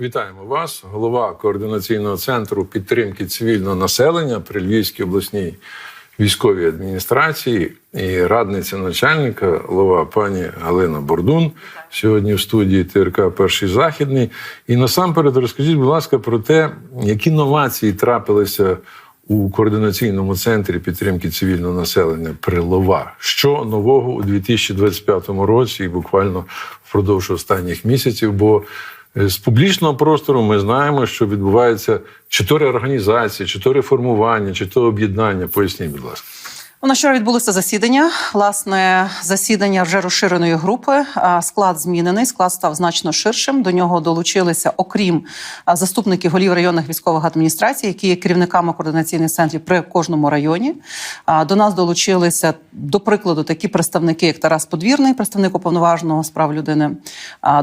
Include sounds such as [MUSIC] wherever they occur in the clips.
Вітаємо вас, голова координаційного центру підтримки цивільного населення при Львівській обласній військовій адміністрації і радниця начальника голова пані Галина Бордун. Сьогодні в студії ТРК Перший Західний. І насамперед розкажіть, будь ласка, про те, які новації трапилися у координаційному центрі підтримки цивільного населення при ЛОВА. Що нового у 2025 році і буквально впродовж останніх місяців? Бо з публічного простору ми знаємо, що відбувається чи то реорганізація, чи то реформування, чи то об'єднання. Поясніть, будь ласка. Ну, вчора відбулося засідання. Власне, засідання вже розширеної групи. Склад змінений, склад став значно ширшим. До нього долучилися, окрім заступників голів районних військових адміністрацій, які є керівниками координаційних центрів при кожному районі. До нас долучилися, до прикладу, такі представники, як Тарас Подвірний, представник уповноваженого з прав людини.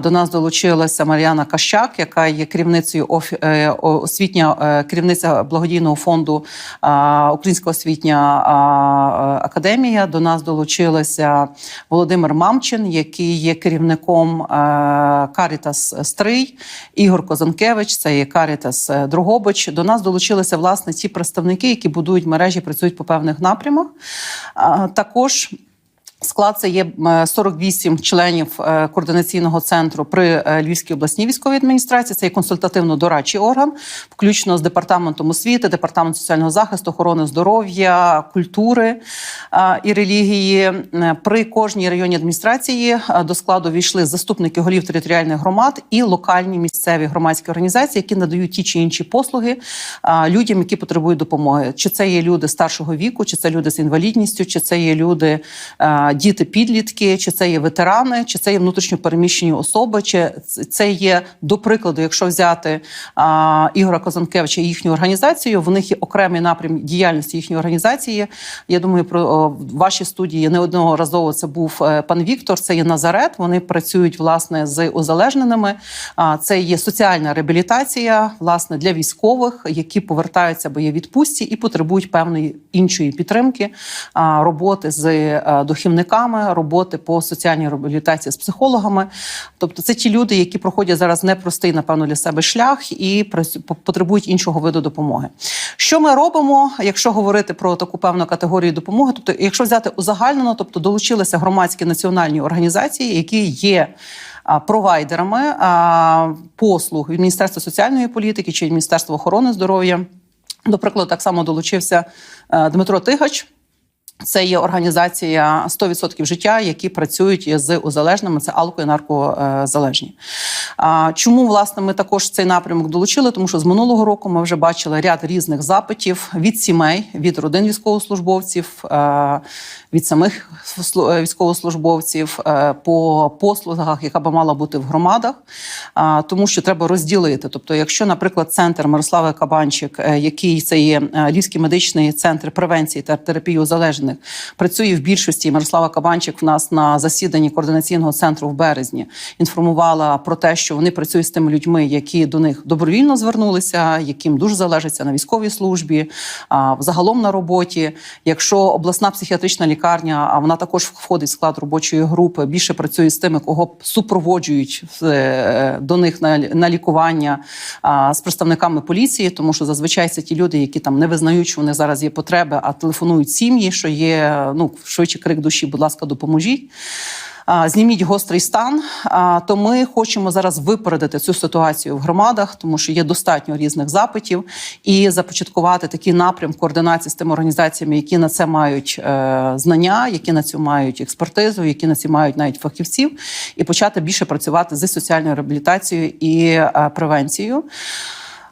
До нас долучилася Мар'яна Кащак, яка є керівницею е, освітня е, керівниця благодійного фонду а, Українська освітня академія. До нас долучилися Володимир Мамчин, який є керівником е, Карітас Стрий, Ігор Козанкевич, це є Карітас е, Другобич. До нас долучилися власне ті представники, які будують мережі, працюють по певних напрямах. Також Склад це є е, 48 членів е, координаційного центру при е, Львівській обласній військовій адміністрації. Це є консультативно-дорадчий орган, включно з департаментом освіти, департаментом соціального захисту, охорони здоров'я, культури е, і релігії. Е, При кожній районній адміністрації е, до складу війшли заступники голів територіальних громад і локальні місцеві громадські організації, які надають ті чи інші послуги е, людям, які потребують допомоги. Чи це є люди старшого віку, чи це люди з інвалідністю, чи це є люди. Е, діти підлітки, чи це є ветерани, чи це є внутрішньо переміщені особи, чи це є до прикладу, якщо взяти а, Ігора Козанкевича і їхню організацію, в них є окремий напрям діяльності їхньої організації. Я думаю, про о, в вашій студії неодноразово це був е, пан Віктор. Це є Назарет. Вони працюють власне з узалежненими. А, Це є соціальна реабілітація, власне, для військових, які повертаються бо є відпустці і потребують певної іншої підтримки, роботи з е, дохівниками, роботи по соціальній реабілітації з психологами. Тобто, це ті люди, які проходять зараз непростий, напевно, для себе шлях і потребують іншого виду допомоги. Що ми робимо, якщо говорити про таку певну категорію допомоги? Тобто, якщо взяти узагальнено, тобто долучилися громадські національні організації, які є. Провайдерами послуг від Міністерства соціальної політики чи Міністерства охорони здоров'я. До прикладу, так само долучився е, Дмитро Тигач. Це є організація 100% життя, які працюють з узалежними, це алко і наркозалежні. А чому власне ми також цей напрямок долучили? Тому що з минулого року ми вже бачили ряд різних запитів від сімей, від родин військовослужбовців, е, від самих е, військовослужбовців е, по послугах, яка би мала бути в громадах, тому що треба розділити. Тобто, якщо, наприклад, центр Мирослави Кабанчик, е, який це є Львівський медичний центр превенції та терапії узалежнених, працює в більшості. Мирослава Кабанчик в нас на засіданні координаційного центру в березні інформувала про те, що вони працюють з тими людьми, які до них добровільно звернулися, яким дуже залежиться на військовій службі, загалом на роботі. Якщо обласна психіатрична лікарня, а вона також входить в склад робочої групи, більше працює з тими, кого супроводжують е, до них на, на лікування з представниками поліції, тому що зазвичай це ті люди, які там не визнають, що вони зараз є потреби, а телефонують сім'ї, що є ну швидше крик душі, будь ласка, допоможіть. Зніміть гострий стан. То ми хочемо зараз випередити цю ситуацію в громадах, тому що є достатньо різних запитів, і започаткувати такий напрям координації з тими організаціями, які на це мають е, знання, які на цю мають експертизу, які на ці мають навіть фахівців, і почати більше працювати з соціальною реабілітацією і е, превенцією.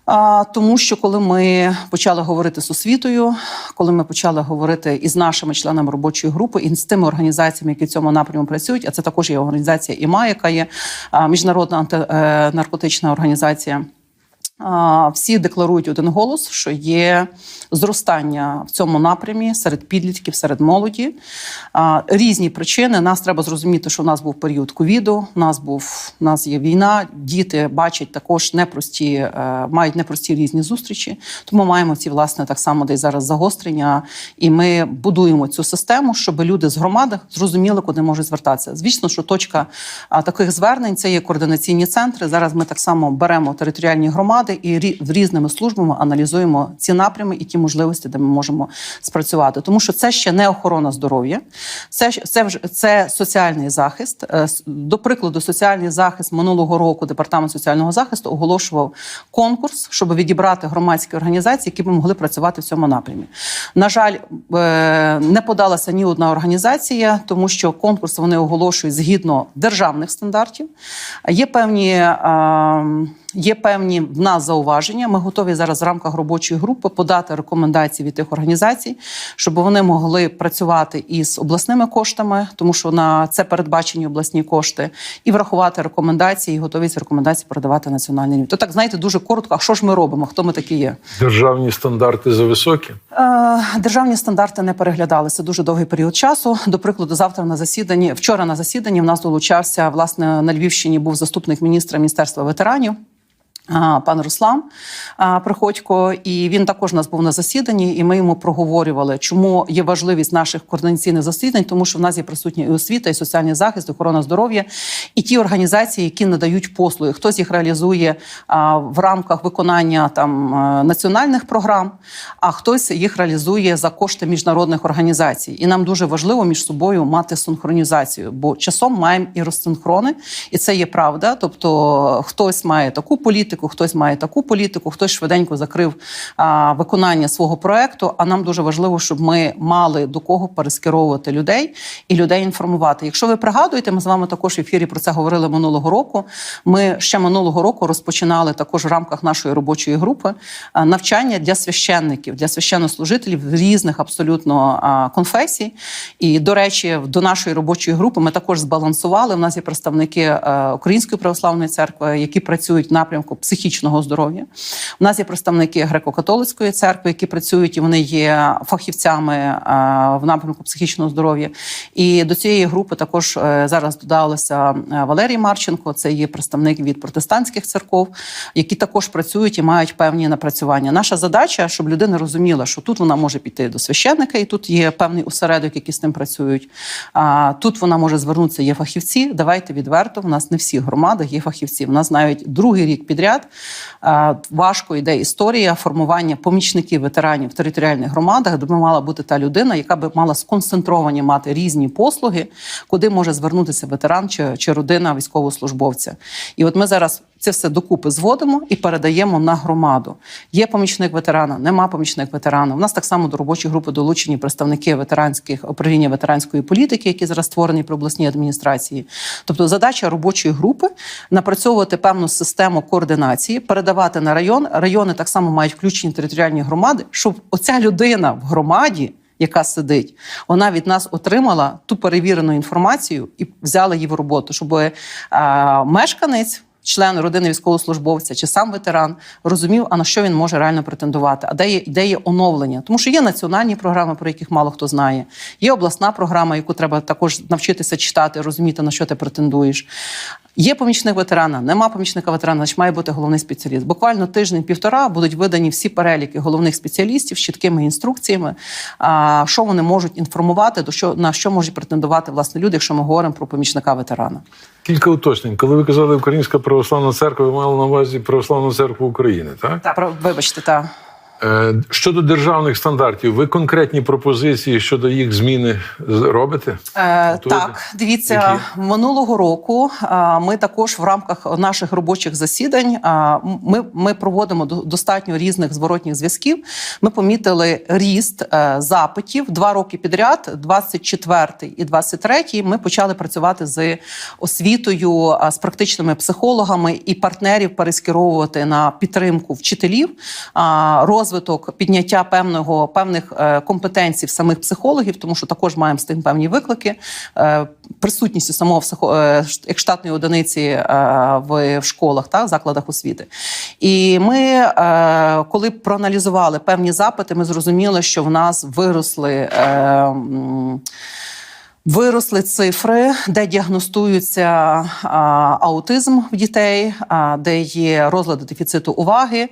А, тому що коли ми почали говорити з освітою, коли ми почали говорити із нашими членами робочої групи і з тими організаціями, які в цьому напряму працюють, а це також є організація ІМА, яка є міжнародна антинаркотична організація. Всі декларують один голос, що є зростання в цьому напрямі серед підлітків, серед молоді. Різні причини. Нас треба зрозуміти, що у нас був період ковіду. У нас був у нас є війна. Діти бачать також непрості, е, мають непрості різні зустрічі. Тому маємо ці власне так само десь зараз загострення, і ми будуємо цю систему, щоб люди з громади зрозуміли, куди можуть звертатися. Звісно, що точка таких звернень це є координаційні центри. Зараз ми так само беремо територіальні громади і рі- різними службами аналізуємо ці напрями і ті можливості, де ми можемо спрацювати. Тому що це ще не охорона здоров'я, це це вже це соціальний захист. Е, До прикладу, соціальний захист минулого року департамент соціального захисту оголошував конкурс, щоб відібрати громадські організації, які б могли працювати в цьому напрямі. На жаль, е, не подалася ні одна організація, тому що конкурс вони оголошують згідно державних стандартів. Є певні. Є певні в нас зауваження. Ми готові зараз в рамках робочої групи подати рекомендації від тих організацій, щоб вони могли працювати із обласними коштами, тому що на це передбачені обласні кошти, і врахувати рекомендації, і готові ці рекомендації передавати на національний рівень. То так знаєте, дуже коротко. А що ж ми робимо? Хто ми такі є? Державні стандарти зависокі. Е, Державні стандарти не переглядалися дуже довгий період часу. До прикладу, завтра на засіданні, вчора на засіданні в нас долучався власне на Львівщині. Був заступник міністра міністерства ветеранів. Пан Руслан Приходько, і він також у нас був на засіданні, і ми йому проговорювали, чому є важливість наших координаційних засідань, тому що в нас є присутня і освіта, і соціальний захист, і охорона здоров'я, і ті організації, які надають послуги. Хтось їх реалізує в рамках виконання там е, національних програм, а хтось їх реалізує за кошти міжнародних організацій. І нам дуже важливо між собою мати синхронізацію, бо часом маємо і розсинхрони, і це є правда. Тобто, хтось має таку політику, хтось має таку політику, хтось швиденько закрив а, виконання свого проекту. А нам дуже важливо, щоб ми мали до кого перескеровувати людей і людей інформувати. Якщо ви пригадуєте, ми з вами також в ефірі про це говорили минулого року. Ми ще минулого року розпочинали також в рамках нашої робочої групи навчання для священників, для священнослужителів різних абсолютно конфесій. І до речі, до нашої робочої групи ми також збалансували. У нас є представники е, Української православної церкви, які працюють в напрямку психічного здоров'я. У нас є представники греко-католицької церкви, які працюють і вони є фахівцями е, в напрямку психічного здоров'я. І до цієї групи також е, зараз додалося е, Валерій Марченко. Це є представник від протестантських церков, які також працюють і мають певні напрацювання. Наша задача, щоб людина розуміла, що тут вона може піти до священника, і тут є певний осередок, які з тим працюють. Тут вона може звернутися. Є фахівці. Давайте відверто. В нас не всі громади є фахівці. В нас навіть другий рік підряд а, важко йде історія формування помічників ветеранів в територіальних громадах, де би мала бути та людина, яка би мала сконцентровані мати різні послуги, куди може звернутися ветеран чи, чи родина військовослужбовця. І от ми зараз. Це все докупи зводимо і передаємо на громаду. Є помічник ветерана, нема помічник ветерана. У нас так само до робочої групи долучені представники ветеранських управління ветеранської політики, які зараз створені при обласній адміністрації. Тобто, задача робочої групи напрацьовувати певну систему координації, передавати на район. Райони так само мають включені територіальні громади, щоб оця людина в громаді. Яка сидить, вона від нас отримала ту перевірену інформацію і взяла її в роботу, щоб е, мешканець член родини військовослужбовця чи сам ветеран розумів, а на що він може реально претендувати, а де є, де є оновлення. Тому що є національні програми, про яких мало хто знає. Є обласна програма, яку треба також навчитися читати, розуміти, на що ти претендуєш. Є помічник ветерана, нема помічника ветерана, значить має бути головний спеціаліст. Буквально тиждень-півтора будуть видані всі переліки головних спеціалістів з чіткими інструкціями, що вони можуть інформувати, до що на що можуть претендувати власне люди, якщо ми говоримо про помічника ветерана. Кілька уточнень. Коли ви казали Українська православна церква, ви мали на увазі Православну церкву України, так? Так, про- вибачте, так. Е, Щодо державних стандартів, ви конкретні пропозиції щодо їх зміни робите? Е, так, дивіться, Які? минулого року е, ми також в рамках наших робочих засідань е, ми, ми проводимо до- достатньо різних зворотніх зв'язків. Ми помітили ріст запитів два роки підряд, 24 і 23 Ми почали працювати з освітою, з практичними психологами і партнерів перескеровувати на підтримку вчителів, е, розвиток підняття певного певних е, компетенцій самих психологів, тому що також маємо з тим певні виклики. Е, Присутністю самого психо, е, штатної одиниці в, школах та закладах освіти. І ми, коли проаналізували певні запити, ми зрозуміли, що в нас виросли. Виросли цифри, де діагностуються а, аутизм в дітей, а, де є розлади дефіциту уваги.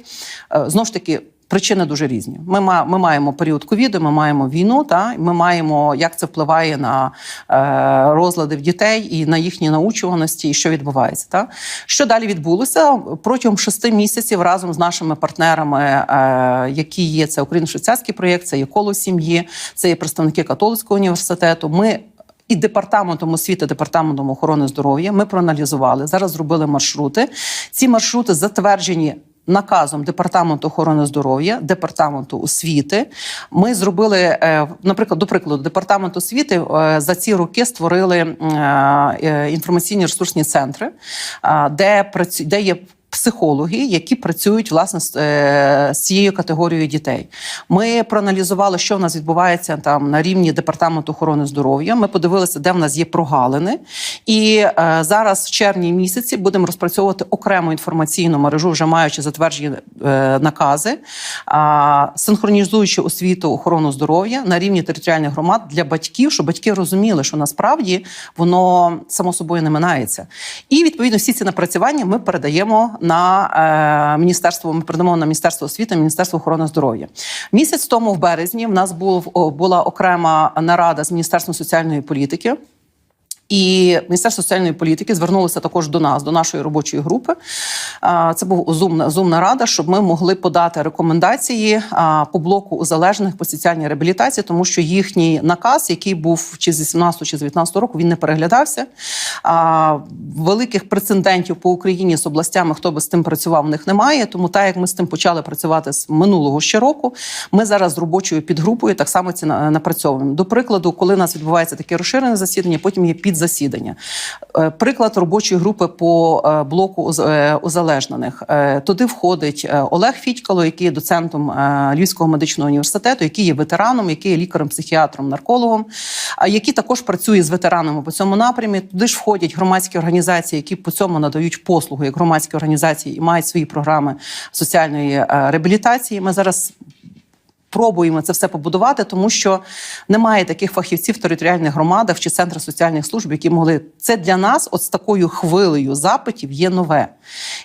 Е, Знову ж таки. Причини дуже різні. Ми, ми маємо період ковіду, ми маємо війну, та ми маємо, як це впливає на е, розлади в дітей і на їхні научуваності, і що відбувається. Та? Що далі відбулося протягом шести місяців разом з нашими партнерами, е, які є це Україно-швейцарський проєкт, це є коло сім'ї, це є представники католицького університету. Ми і департаментом освіти, департаментом охорони здоров'я ми проаналізували. Зараз зробили маршрути. Ці маршрути затверджені. Наказом департаменту охорони здоров'я, департаменту освіти, ми зробили, е, наприклад, до прикладу, департамент освіти е, за ці роки створили е, інформаційні ресурсні центри, де де є психологи, які працюють власне з, е, цією категорією дітей. Ми проаналізували, що в нас відбувається там на рівні департаменту охорони здоров'я. Ми подивилися, де в нас є прогалини, і е, зараз в червні місяці будемо розпрацьовувати окрему інформаційну мережу, вже маючи затверджені е, накази, синхронізуючи освіту охорону здоров'я на рівні територіальних громад для батьків, щоб батьки розуміли, що насправді воно само собою не минається. І відповідно всі ці напрацювання ми передаємо на е, міністерство. Ми передамо на міністерство освіти, міністерство охорони здоров'я. Місяць тому, в березні, в нас був була окрема нарада з міністерством соціальної політики. І Міністерство соціальної політики звернулося також до нас, до нашої робочої групи. Це був зумна зумна рада, щоб ми могли подати рекомендації по блоку узалежних по соціальній реабілітації, тому що їхній наказ, який був чи з 18 чи з 19 року, він не переглядався. Великих прецедентів по Україні з областями, хто би з тим працював, в них немає. Тому так як ми з тим почали працювати з минулого ще року, ми зараз з робочою підгрупою так само ці напрацьовуємо. До прикладу, коли у нас відбувається таке розширене засідання, потім є підзасідання. Е, Приклад робочої групи по е, блоку е, узалежнених. Туди входить Олег Фідькало, який є доцентом Львівського медичного університету, який є ветераном, який є лікарем, психіатром, наркологом, який також працює з ветеранами по цьому напрямі. Туди ж входять громадські організації, які по цьому надають послуги як громадські організації і мають свої програми соціальної реабілітації. Ми зараз пробуємо це все побудувати, тому що немає таких фахівців в територіальних громадах чи центрах соціальних служб, які могли це для нас, от з такою хвилею запитів, є нове.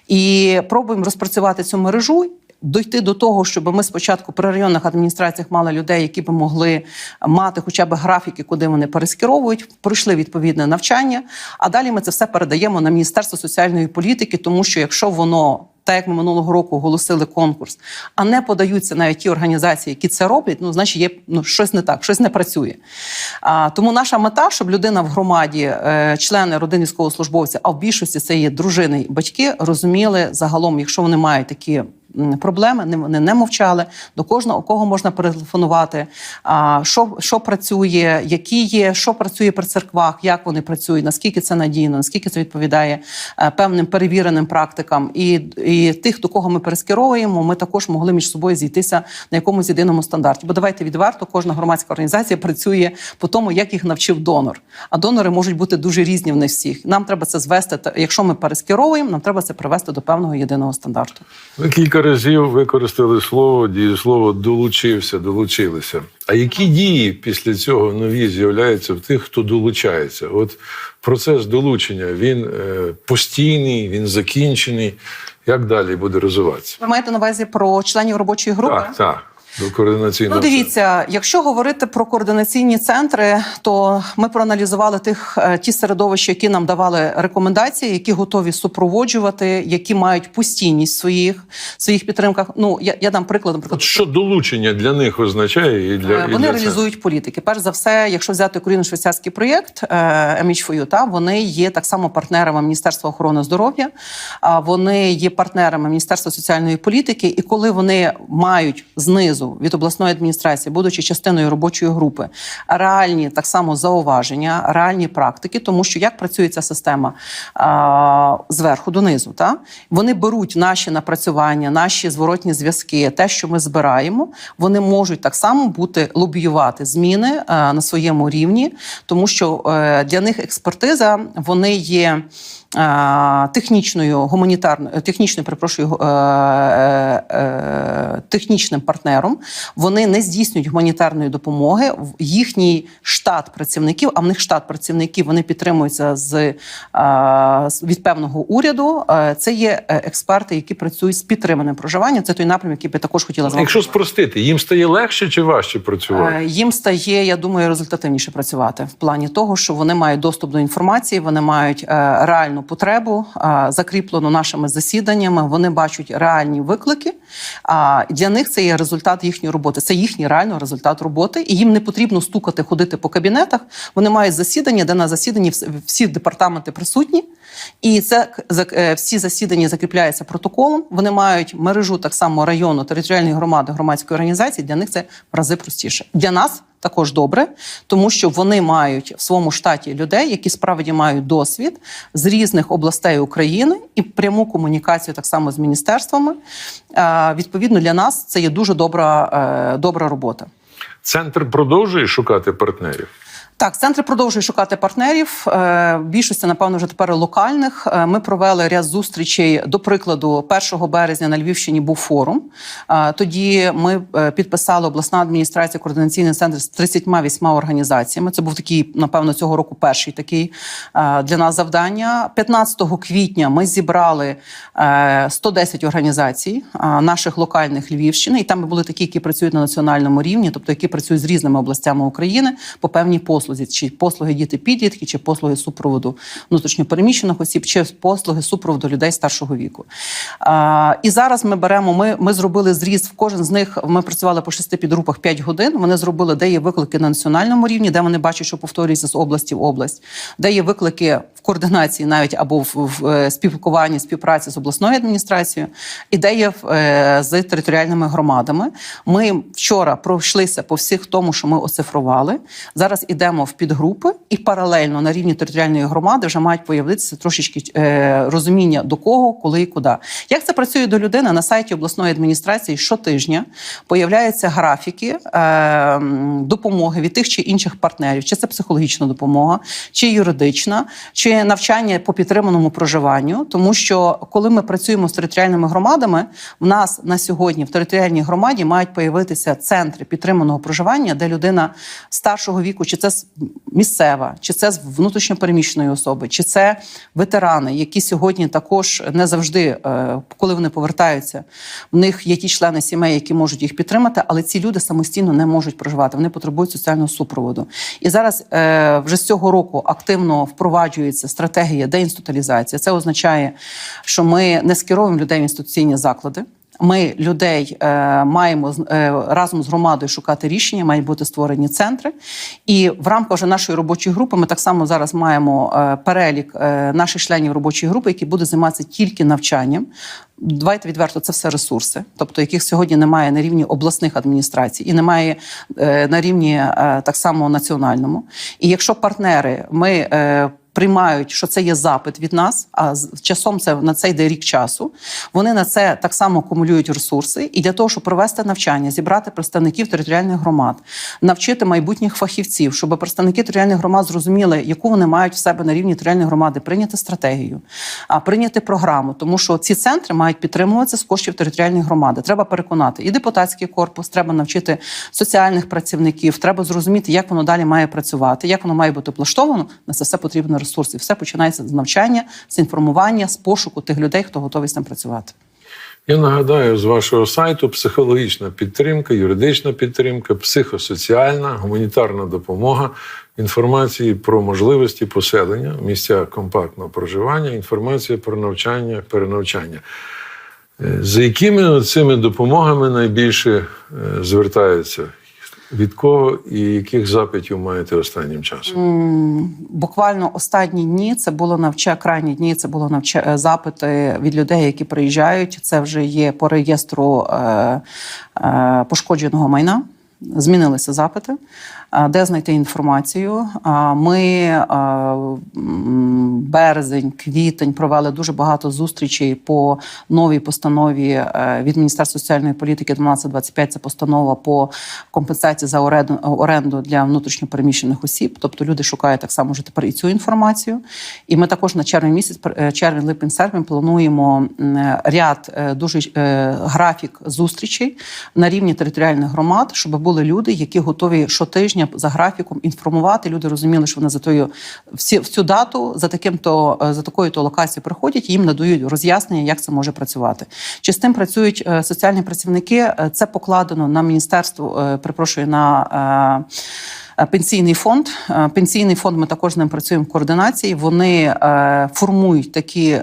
І пробуємо розпрацювати цю мережу. Дойти до того, щоб ми спочатку при районних адміністраціях мали людей, які би могли мати хоча б графіки, куди вони перескеровують, пройшли відповідне навчання. А далі ми це все передаємо на Міністерство соціальної політики, тому що якщо воно так як ми минулого року оголосили конкурс, а не подаються навіть ті організації, які це роблять, ну значить є ну щось не так, щось не працює. А, тому наша мета, щоб людина в громаді, е, члени родин військовослужбовця, а в більшості це є дружини і батьки, розуміли загалом, якщо вони мають такі. Проблеми не вони не мовчали до кожного у кого можна перетелефонувати. Що, що працює, які є, що працює при церквах, як вони працюють, наскільки це надійно, наскільки це відповідає е, певним перевіреним практикам, і, і тих, до кого ми перескеровуємо, ми також могли між собою зійтися на якомусь єдиному стандарті. Бо давайте відверто, кожна громадська організація працює по тому, як їх навчив донор. А донори можуть бути дуже різні в них всіх. Нам треба це звести. Якщо ми перескеровуємо, нам треба це привести до певного єдиного стандарту. Кілька разів використали слово, дієслово долучився, долучилися. А які дії після цього нові з'являються в тих, хто долучається? От процес долучення він е, постійний, він закінчений. Як далі буде розвиватися? Ви маєте на увазі про членів робочої групи? Так, так. До координаційного Ну, дивіться, якщо говорити про координаційні центри, то ми проаналізували тих е, ті середовища, які нам давали рекомендації, які готові супроводжувати, які мають постійність в своїх своїх підтримках. Ну я, я дам приклад, наприклад. От що долучення для них означає і для Е, і Вони для реалізують політики. Перш за все, якщо взяти україно-швейцарський проєкт е, MH4U, та вони є так само партнерами Міністерства охорони здоров'я. а Вони є партнерами Міністерства соціальної політики. І коли вони мають знизу від обласної адміністрації, будучи частиною робочої групи, реальні так само зауваження, реальні практики, тому що як працює ця система а, зверху донизу, та вони беруть наші напрацювання, наші зворотні зв'язки, те, що ми збираємо, вони можуть так само бути лобіювати зміни а, на своєму рівні, тому що е, для них експертиза вони є. Е, Технічною гуманітарною технічною, перепрошую, е, е, е, технічним партнером вони не здійснюють гуманітарної допомоги. Їхній штат працівників, а в них штат працівників вони підтримуються з, е, від певного уряду. Е, Це є е, експерти, які працюють з підтриманим проживанням. Це той напрям, який би також хотіла з вами Якщо спростити, їм стає легше чи важче працювати? Е, Їм стає, я думаю, результативніше працювати в плані того, що вони мають доступ до інформації, вони мають е, реальну потребу, закріплену нашими засіданнями. Вони бачать реальні виклики. А для них це є результат їхньої роботи. Це їхній реально результат роботи, і їм не потрібно стукати, ходити по кабінетах. Вони мають засідання, де на засіданні всі департаменти присутні. І це е, всі засідання закріпляються протоколом. Вони мають мережу так само району, територіальної громади, громадської організації. Для них це в рази простіше. Для нас також добре, тому що вони мають в своєму штаті людей, які справді мають досвід з різних областей України і пряму комунікацію так само з міністерствами. Відповідно, для нас це є дуже добра, е, добра робота. Центр продовжує шукати партнерів. Так, центри продовжують шукати партнерів. Е, більшості, напевно, вже тепер локальних. Е, Ми провели ряд зустрічей. До прикладу, 1 березня на Львівщині був форум. Е, Тоді ми підписали обласна адміністрація, координаційний центр з 38 організаціями. Це був такий, напевно, цього року перший такий для нас завдання. 15 квітня ми зібрали е, 110 організацій наших локальних Львівщини, і там були такі, які працюють на національному рівні, тобто які працюють з різними областями України по певній послузі, чи послуги діти підлітки, чи послуги супроводу внутрішньопереміщених осіб, чи послуги супроводу людей старшого віку. А, і зараз ми беремо. Ми, ми зробили зріз в кожен з них. Ми працювали по шести підрупах 5 годин. Вони зробили, де є виклики на національному рівні, де вони бачать, що повторюється з області в область, де є виклики координації, навіть або в, в е, спілкуванні, співпраці з обласною адміністрацією, і де е, з територіальними громадами. Ми вчора пройшлися по всіх тому, що ми оцифрували. Зараз ідемо в підгрупи, і паралельно на рівні територіальної громади вже мають появитися трошечки е, розуміння до кого, коли і куди. Як це працює до людини на сайті обласної адміністрації щотижня появляються графіки допомоги від тих чи інших партнерів, чи це психологічна допомога, чи юридична, чи навчання по підтриманому проживанню. Тому що коли ми працюємо з територіальними громадами, в нас на сьогодні в територіальній громаді мають появитися центри підтриманого проживання, де людина старшого віку, чи це місцева, чи це з внутрішньопереміщеної особи, чи це ветерани, які сьогодні також не завжди, е, коли вони повертаються, в них є ті члени сімей, які можуть їх підтримати, але ці люди самостійно не можуть проживати. Вони потребують соціального супроводу. І зараз е, вже з цього року активно впроваджується стратегія деінституалізації. Це означає, що ми не скеровуємо людей в інституційні заклади. Ми людей е, маємо е, разом з громадою шукати рішення, мають бути створені центри. І в рамках вже нашої робочої групи ми так само зараз маємо е, перелік е, наших членів робочої групи, які будуть займатися тільки навчанням. Давайте відверто, це все ресурси, тобто яких сьогодні немає на рівні обласних адміністрацій і немає е, на рівні е, так само національному. І якщо партнери ми. Е, Приймають, що це є запит від нас, а з часом це на це йде рік часу. Вони на це так само акумулюють ресурси. І для того, щоб провести навчання, зібрати представників територіальних громад, навчити майбутніх фахівців, щоб представники територіальних громад зрозуміли, яку вони мають в себе на рівні територіальної громади, прийняти стратегію, а прийняти програму, тому що ці центри мають підтримуватися з коштів територіальної громади. Треба переконати і депутатський корпус, треба навчити соціальних працівників. Треба зрозуміти, як воно далі має працювати, як воно має бути облаштовано. На це все потрібно ресурси. Все починається з навчання, з інформування, з пошуку тих людей, хто готовий з ним працювати. Я нагадаю, з вашого сайту психологічна підтримка, юридична підтримка, психосоціальна, гуманітарна допомога, інформації про можливості поселення, місця компактного проживання, інформація про навчання, перенавчання. Е, За якими цими допомогами найбільше е, звертаються Від кого і яких запитів маєте останнім часом? М, Буквально останні дні це було навча крайні дні. Це було навча е, запити від людей, які приїжджають. Це вже є по реєстру е, е, пошкодженого майна. Змінилися запити, де знайти інформацію. Ми березень, квітень провели дуже багато зустрічей по новій постанові е, від Міністерства соціальної політики 1225. Це постанова по компенсації за оренду, для внутрішньопереміщених осіб. Тобто люди шукають так само вже тепер і цю інформацію. І ми також на червень місяць, е, червень, липень, серпень плануємо ряд е, дуже графік зустрічей на рівні територіальних громад, щоб були люди, які готові щотижня за графіком інформувати. Люди розуміли, що вони за тою всі в цю дату за таким то за такою то локацією приходять, їм надають роз'яснення, як це може працювати. Чи з тим працюють е, соціальні працівники? Е, Це покладено на міністерство. Припрошую на. Е, Пенсійний фонд. Е, Пенсійний фонд. Ми також з ним працюємо в координації. Вони е, формують такі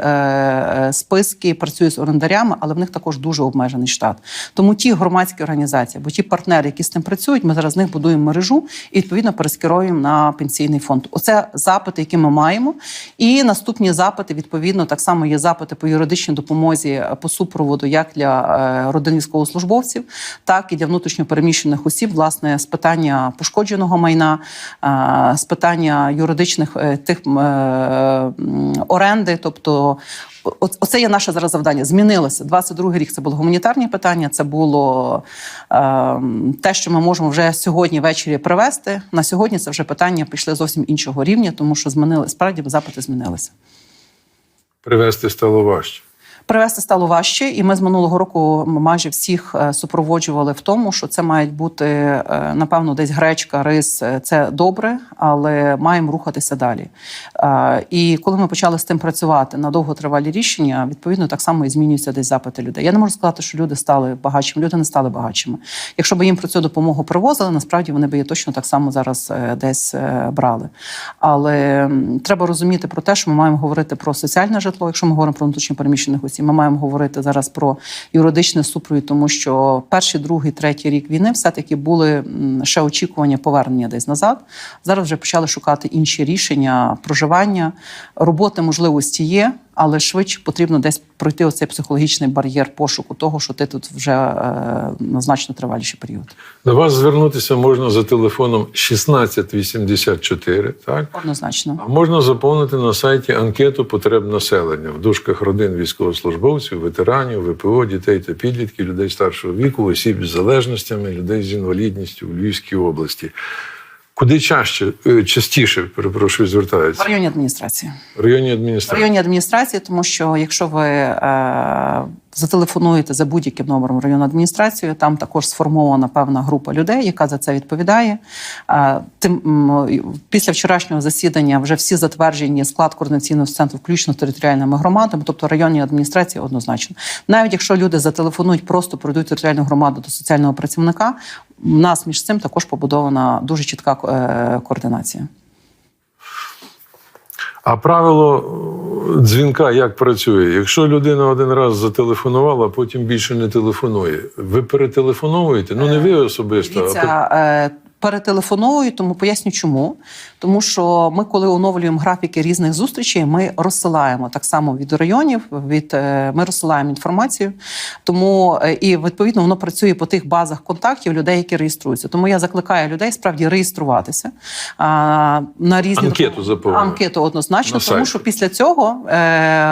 списки, працюють з орендарями, але в них також дуже обмежений штат. Тому ті громадські організації, або ті партнери, які з тим працюють, ми зараз з них будуємо мережу і відповідно перескеруємо на пенсійний фонд. Оце запити, які ми маємо. І наступні запити, відповідно, так само є запити по юридичній допомозі по супроводу, як для родин військовослужбовців, так і для внутрішньопереміщених осіб, власне, з питання пошкодженого майна, е, з питання юридичних е, тих е, оренди, тобто. Оце є наше зараз завдання. Змінилося. 22 рік це було гуманітарні питання. Це було е, те, що ми можемо вже сьогодні ввечері привести. На сьогодні це вже питання пішли зовсім іншого рівня, тому що змінили справді запити змінилися. Привести стало важче. Привести стало важче, і ми з минулого року майже всіх е, супроводжували в тому, що це мають бути е, напевно десь гречка, рис. е, Це добре, але маємо рухатися далі. І коли ми почали з тим працювати на довготривалі рішення, відповідно так само і змінюються десь запити людей. Я не можу сказати, що люди стали багатшими. Люди не стали багатшими. Якщо б їм про цю допомогу привозили, насправді вони б її точно так само зараз десь брали. Але треба розуміти про те, що ми маємо говорити про соціальне житло, якщо ми говоримо про внутрішньопереміщених осіб. Ми маємо говорити зараз про юридичний супровід, тому що перший, другий, третій рік війни все-таки були ще очікування повернення десь назад. Зараз вже почали шукати інші рішення проживання. Роботи можливості є, але швидше потрібно десь пройти оцей психологічний бар'єр пошуку того, що ти тут вже е, на значно триваліший період. До вас звернутися можна за телефоном 1684, так? Однозначно. А можна заповнити на сайті анкету потреб населення в дужках родин військовослужбовців, ветеранів, ВПО, дітей та підлітків, людей старшого віку, осіб з залежностями, людей з інвалідністю в Львівській області. Куди чаще, е, частіше, перепрошую, В звертаються? районі адміністрації. В районі В адміністрації. районі адміністрації, тому що якщо ви е, зателефонуєте за будь-яким номером районну адміністрацію, там також сформована певна група людей, яка за це відповідає. Тим після вчорашнього засідання вже всі затверджені склад координаційного центру, включно з територіальними громадами, тобто районні адміністрації однозначно. Навіть якщо люди зателефонують, просто пройдуть територіальну громаду до соціального працівника, у нас між цим також побудована дуже чітка е, координація. А правило е, дзвінка як працює? Якщо людина один раз зателефонувала, а потім більше не телефонує. Ви перетелефоновуєте? Ну не ви особисто, а Дивіться, е, перетелефоную, тому поясню, чому. Тому що ми, коли оновлюємо графіки різних зустрічей, ми розсилаємо так само від районів, від е, ми розсилаємо інформацію. Тому е, і відповідно воно працює по тих базах контактів людей, які реєструються. Тому я закликаю людей справді реєструватися а, на різні Анкету заповнювати. анкету однозначно, На тому що після цього е,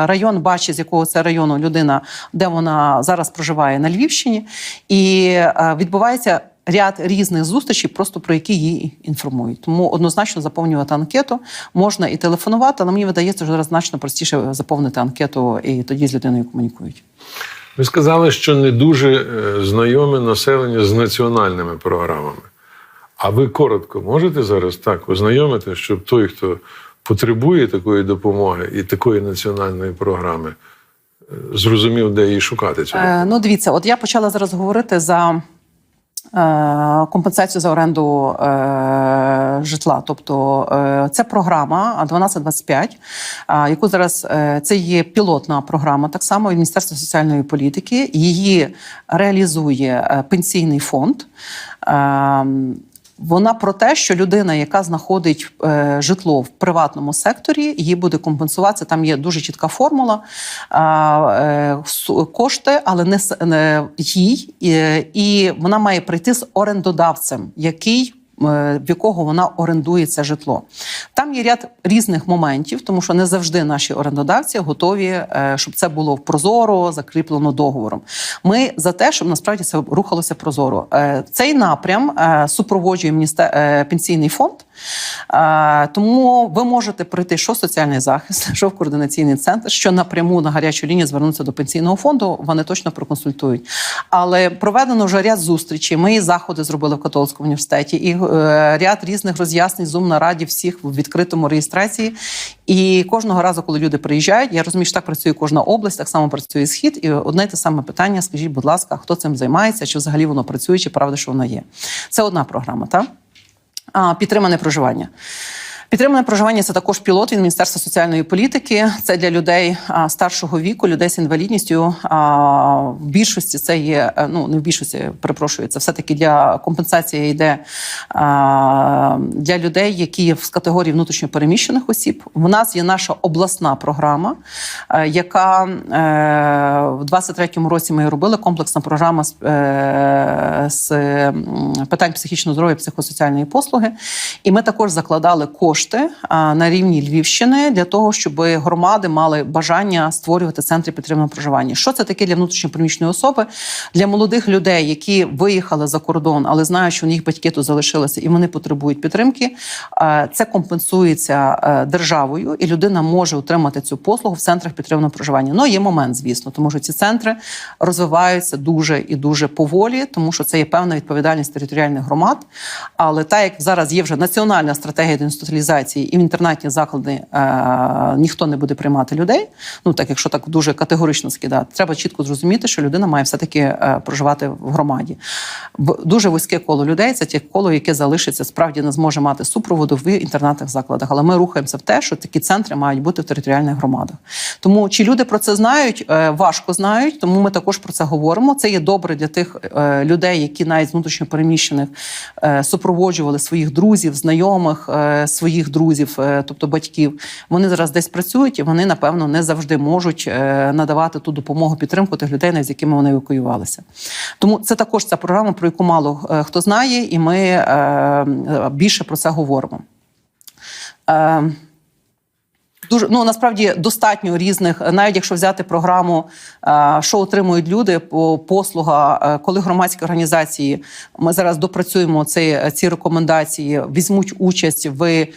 район бачить, з якого це району людина, де вона зараз проживає на Львівщині, і е, відбувається. Ряд різних зустрічей, просто про які її інформують. Тому однозначно заповнювати анкету можна і телефонувати, але мені видається, що зараз значно простіше заповнити анкету і тоді з людиною комунікують. ви сказали, що не дуже е, знайоме населення з національними програмами. А ви коротко можете зараз так ознайомити, щоб той, хто потребує такої допомоги і такої національної програми, е, зрозумів, де її шукати допомогу? Е, ну, дивіться, от я почала зараз говорити за компенсацію за оренду е, житла. Тобто е, це програма 1225, е, яку зараз е, це є пілотна програма, так само від Міністерства соціальної політики. Її реалізує е, пенсійний фонд. Е, вона про те, що людина, яка знаходить е, житло в приватному секторі, її буде компенсуватися. Там є дуже чітка формула, е, е, кошти, але не, не їй, е, і вона має прийти з орендодавцем, який. Е, В якого вона орендує це житло, там є ряд різних моментів, тому що не завжди наші орендодавці готові, е, щоб це було прозоро, закріплено договором. Ми за те, щоб насправді це рухалося прозоро. Е, Цей напрям супроводжує пенсійний фонд. Тому ви можете прийти що в соціальний захист, [LAUGHS] що в координаційний центр, що напряму на гарячу лінію звернутися до пенсійного фонду. Вони точно проконсультують. Але проведено вже ряд зустрічей. Ми і заходи зробили в католицькому університеті, і е, ряд різних роз'яснень зум нараді всіх в відкритому реєстрації. І кожного разу, коли люди приїжджають, я розумію, що так працює кожна область, так само працює схід. І одне й те саме питання: скажіть, будь ласка, хто цим займається, чи взагалі воно працює, чи правда, що воно є? Це одна програма, так? Підтримане проживання. Підтримане проживання це також пілот від Міністерства соціальної політики. Це для людей старшого віку, людей з інвалідністю. В більшості це є, е, ну не в більшості, перепрошую, це все-таки для компенсації йде для людей, які є з категорії внутрішньопереміщених осіб. В нас є наша обласна програма, е, яка е, в 23-му році ми робили комплексна програма з питань психічного здоров'я, психосоціальної послуги. І ми також закладали кошти а, на рівні Львівщини для того, щоб громади мали бажання створювати центри підтриманого проживання. Що це таке для внутрішньопереміщеної особи? Для молодих людей, які виїхали за кордон, але знають, що у них батьки тут залишилися і вони потребують підтримки. Це компенсується е, державою, і людина може отримати цю послугу в центрах підтриманого проживання. Ну є момент, звісно, тому що ці центри розвиваються дуже і дуже поволі, тому що це є певна відповідальність територіальних громад. Але так як зараз є вже національна стратегія деінституалізації, і в інтернатні заклади е, ніхто не буде приймати людей. Ну так, якщо так дуже категорично скидати, треба чітко зрозуміти, що людина має все таки е, проживати в громаді. Дуже вузьке коло людей це ті коло, яке залишиться, справді не зможе мати супроводу в інтернатних закладах. Але ми рухаємося в те, що такі центри мають бути в територіальних громадах. Тому чи люди про це знають, Е, важко знають, тому ми також про це говоримо. Це є добре для тих людей, які навіть з внутрішньопереміщених е, супроводжували своїх друзів, знайомих, своїх друзів, е, тобто батьків. Вони зараз десь працюють, і вони напевно не завжди можуть е, надавати ту допомогу, підтримку тих людей, з якими вони евакуювалися. Тому це також ця програма, про яку мало е, хто знає, і ми більше про це говоримо. Е, Дуже ну насправді достатньо різних, навіть якщо взяти програму, е, що отримують люди по послуга, е, коли громадські організації ми зараз допрацюємо ці, ці рекомендації, візьмуть участь в е,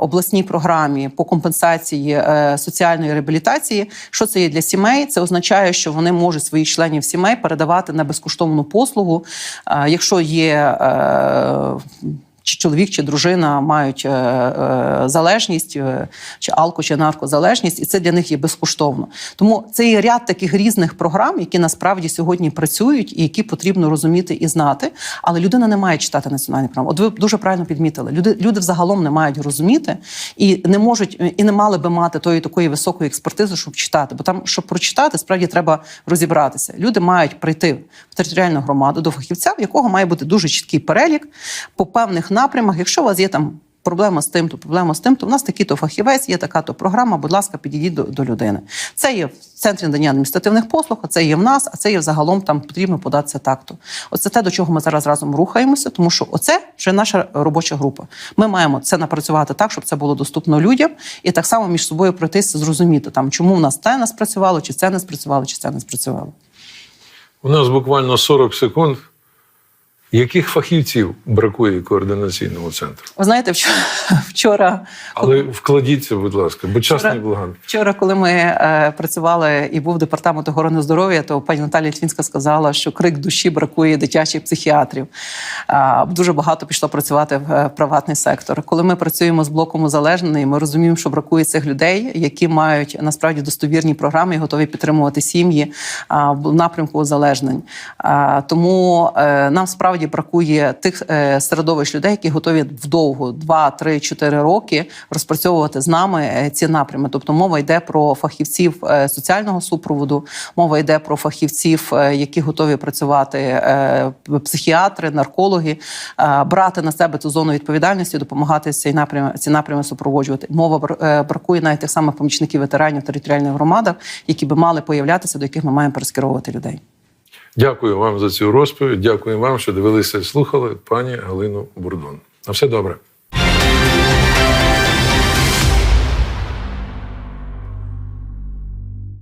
обласній програмі по компенсації е, соціальної реабілітації. Що це є для сімей? Це означає, що вони можуть своїх членів сімей передавати на безкоштовну послугу, е, якщо є. Чи чоловік, чи дружина мають е, е, залежність, е, чи алко, чи наркозалежність, і це для них є безкоштовно. Тому це є ряд таких різних програм, які насправді сьогодні працюють, і які потрібно розуміти і знати. Але людина не має читати національні програми. От ви дуже правильно підмітили. Люди, люди взагалом не мають розуміти і не можуть, і не мали би мати тої такої високої експертизи, щоб читати. Бо там, щоб прочитати, справді треба розібратися. Люди мають прийти в територіальну громаду до фахівця, в якого має бути дуже чіткий перелік по певних напрямах. Якщо у вас є там проблема з тим, то проблема з тим, то в нас такий-то фахівець, є така то програма. Будь ласка, підійдіть до, до людини. Це є в центрі надання адміністративних послуг, а це є в нас, а це є взагалом там потрібно податися так-то. Оце те, до чого ми зараз разом рухаємося, тому що оце вже наша робоча група. Ми маємо це напрацювати так, щоб це було доступно людям, і так само між собою пройтися, зрозуміти там, чому в нас те не спрацювало, чи це не спрацювало, чи це не спрацювало. У нас буквально 40 секунд. Яких фахівців бракує координаційному центру? Ви знаєте, вчора, [LAUGHS] вчора Але вкладіться, будь ласка, бо час Вчора- не благан. Вчора, коли ми е, працювали і був департамент охорони здоров'я, то пані Наталія Літвінська сказала, що крик душі бракує дитячих психіатрів. А, дуже багато пішло працювати в е, приватний сектор. Коли ми працюємо з блоком узалежнений, ми розуміємо, що бракує цих людей, які мають насправді достовірні програми і готові підтримувати сім'ї а, в напрямку узалежнень. А, тому е, нам справді бракує тих е, середовищ людей, які готові вдовго 2, 3, 4 роки розпрацьовувати з нами е, ці напрями. Тобто мова йде про фахівців е, соціального супроводу, мова йде про фахівців, які готові працювати психіатри, наркологи, брати на себе ту зону відповідальності, допомагати ці напрями, ці напрями супроводжувати. Мова бр- бракує навіть тих самих помічників ветеранів територіальних громадах, які би мали появлятися, до яких ми маємо перескеровувати людей. Дякую вам за цю розповідь. Дякую вам, що дивилися і слухали пані Галину Бурдон. На все добре.